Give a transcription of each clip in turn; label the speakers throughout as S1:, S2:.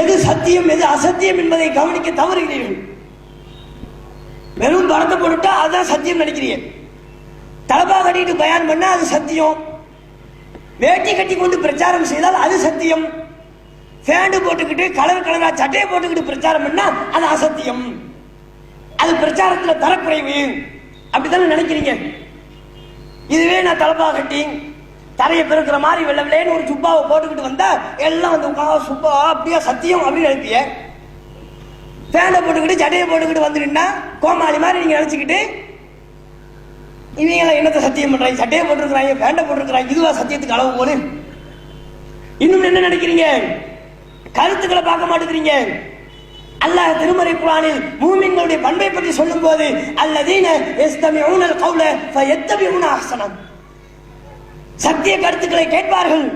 S1: எது சத்தியம் எது அசத்தியம் என்பதை கவனிக்க தவறுகிறீர்கள். வெறும் படத்தை போட்டுட்டா அதுதான் சத்தியம் நினைக்கிறீங்க. தலபா கட்டிட்டு பயான் பண்ணா அது சத்தியம். வேட்டி கட்டி கொண்டு பிரச்சாரம் செய்தால் அது சத்தியம். ஃபேண்டு போட்டுக்கிட்டு கலர் கலரா சட்டையை போட்டுக்கிட்டு பிரச்சாரம் பண்ணா அது அசத்தியம். அது பிரச்சாரத்தில் தரக்குறைவு. அப்படித்தானே நினைக்கிறீங்க? இதுவே நான் தலப்பா கட்டி தரையை பெருக்கிற மாதிரி வெள்ள வெள்ளைன்னு ஒரு சுப்பாவை போட்டுக்கிட்டு வந்தா எல்லாம் வந்து உட்காந்து சுப்பா அப்படியே சத்தியம் அப்படின்னு நினைப்பிய பேனை போட்டுக்கிட்டு ஜடையை போட்டுக்கிட்டு வந்துட்டா கோமாளி மாதிரி நீங்க நினைச்சுக்கிட்டு இவங்க என்னத்தை சத்தியம் பண்றாங்க? சட்டையை போட்டிருக்கிறாங்க பேண்டை போட்டிருக்கிறாங்க இதுவா சத்தியத்துக்கு அளவு போது இன்னும் என்ன நினைக்கிறீங்க? கருத்துக்களை பார்க்க மாட்டேங்கிறீங்க. அல்லாஹ் திருமறை குரானில் மூமின்களுடைய பண்பை பற்றி சொல்லும்போது அல்லதீன எஸ்தமி ஊனல் கவுல எத்தமி ஊன ஆசனம் சத்திய கருத்துக்களை கேட்பார்கள்.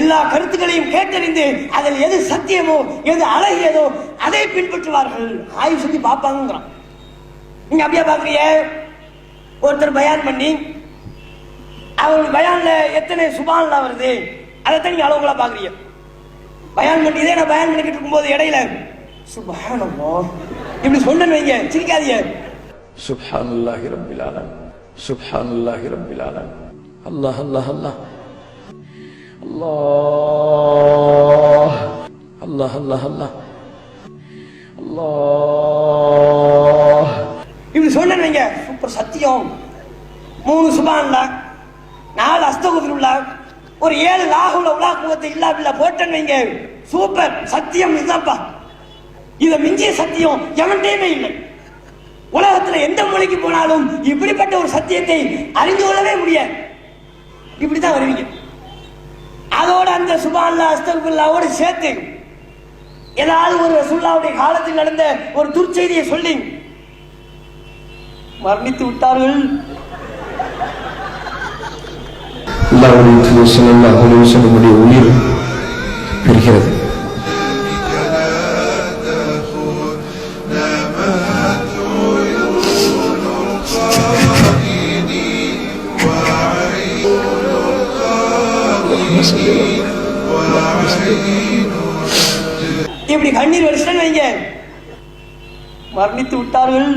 S1: எல்லா கருத்துக்களையும் கேட்டறிந்து அதில் எது சத்தியமோ எது அழகியதோ அதை பின்பற்றுவார்கள். ஆய்வு சுத்தி பார்ப்பாங்கிறான் நீங்க அப்படியே பாக்குறீங்க ஒருத்தர் பயான் பண்ணி அவங்க பயான்ல எத்தனை சுபான்லாம் வருது அதைத்தான் நீங்க அளவுகளா பாக்குறீங்க பயான் பண்ணி இதே நான் பயான் பண்ணிக்கிட்டு இருக்கும்போது இடையில சுபானமோ இப்படி சொன்னு வைங்க சிரிக்காதீங்க.
S2: சுபான் அல்லாஹி ரபிலான சுபான் அல்லாஹி ரபிலான আল্লাহ আল্লাহ আল্লাহ আল্লাহ আল্লাহ আল্লাহ আল্লাহ আল্লাহ
S1: இப்படி சொன்னீங்க சூப்பர் சத்தியம். மூணு சுபான்லா நாலு அஸ்தகுதுல்லா ஒரு ஏழு லாகுல உலா குவத்தை இல்லா பில்லா போட்டேன்னு வைங்க. சூப்பர் சத்தியம் இதுதான்ப்பா. இதை மிஞ்சிய சத்தியம். எவன்டையுமே இல்லை. உலகத்தில் எந்த மொழிக்கு போனாலும் இப்படிப்பட்ட ஒரு சத்தியத்தை அறிந்து கொள்ளவே முடியாது. இப்படிதான் வருவீங்க. அதோட அந்த சுபான்ல அஸ்தகுல்லாவோடு சேர்த்து ஏதாவது ஒரு ரசுல்லாவுடைய காலத்தில் நடந்த ஒரு துர்ச்செய்தியை சொல்லி மரணித்து விட்டார்கள்.
S2: உயிர் பெறுகிறது.
S1: இப்படி கண்ணீர் வருஷம் வைங்க. மரணித்து விட்டார்கள்.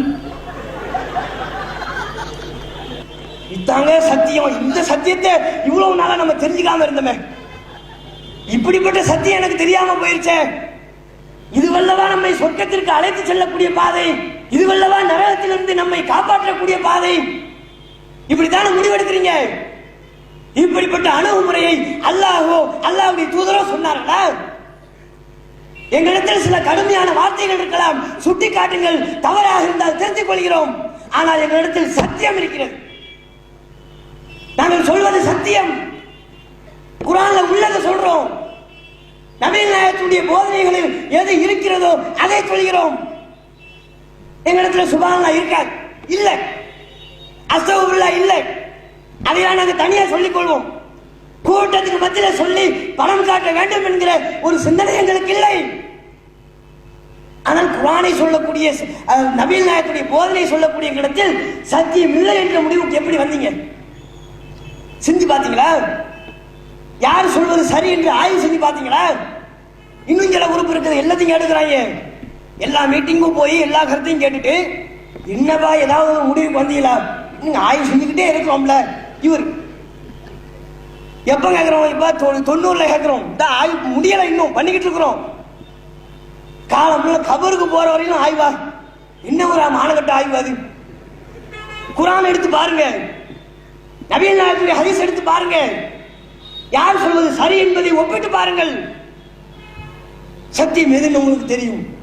S1: இதாங்க சத்தியம். இந்த சத்தியத்தை இவ்வளவு நாளா நம்ம தெரிஞ்சுக்காம இருந்தோமே. இப்படிப்பட்ட சத்தியம் எனக்கு தெரியாம போயிருச்சே. இதுவல்லவா நம்மை சொர்க்கத்திற்கு அழைத்து செல்லக்கூடிய பாதை இதுவல்லவா நரகத்திலிருந்து நம்மை காப்பாற்றக்கூடிய பாதை. இப்படித்தானே முடிவெடுக்கிறீங்க? இப்படிப்பட்ட அணுகுமுறையை அல்லாஹோ அல்லாஹுடைய தூதரோ சொன்னார்களா? எங்களிடத்தில் சில கடுமையான வார்த்தைகள் இருக்கலாம். சுட்டி காட்டுங்கள் தவறாக இருந்தால் தெரிந்து கொள்கிறோம். ஆனால் எங்களிடத்தில் சத்தியம் இருக்கிறது. நாங்கள் சொல்வது சத்தியம். குரான்ல உள்ளதை சொல்றோம். நவீன நாயகத்துடைய போதனைகளில் எது இருக்கிறதோ அதை சொல்கிறோம். எங்களிடத்தில் சுபானா இருக்காது இல்லை. அசவுல்லா இல்லை. அதையெல்லாம் நாங்கள் தனியாக சொல்லிக் கொள்வோம். கூட்டத்துக்கு மத்தியில் சொல்லி பணம் காட்ட வேண்டும் என்கிற ஒரு சிந்தனை எங்களுக்கு இல்லை. ஆனால் குரானை சொல்லக்கூடிய நவீன நபீல் நாயக்குடைய போதனை சொல்லக்கூடிய இடத்தில் சத்தியம் இல்லை என்ற முடிவுக்கு எப்படி வந்தீங்க? சிந்தி பார்த்தீங்களா? யார் சொல்வது சரி என்று ஆய்வு செஞ்சு பார்த்தீங்களா? இன்னும் சில உறுப்பு இருக்குது எல்லாத்தையும் எடுக்கிறாங்க. எல்லா மீட்டிங்கும் போய் எல்லா கருத்தையும் கேட்டுட்டு என்னப்பா ஏதாவது முடிவுக்கு வந்தீங்களா? இன்னும் ஆய்வு செஞ்சுக்கிட்டே இருக்கிறோம்ல. இவர் எப்ப கேட்கிறோம் இப்ப தொண்ணூறில் தொண்ணூறுல கேட்கிறோம் இந்த ஆய்வு முடியல இன்னும். பண்ணிக்கிட்டு இருக்கிறோம். காலம் கபருக்கு போற வரையிலும் ஆய்வா? என்ன ஒரு மானகட்ட ஆய்வு அது? குரான் எடுத்து பாருங்க. நவீன நாயகத்துடைய ஹதீஸ் எடுத்து பாருங்க. யார் சொல்வது சரி என்பதை ஒப்பிட்டு பாருங்கள். சத்தியம் எதுன்னு உங்களுக்கு தெரியும்.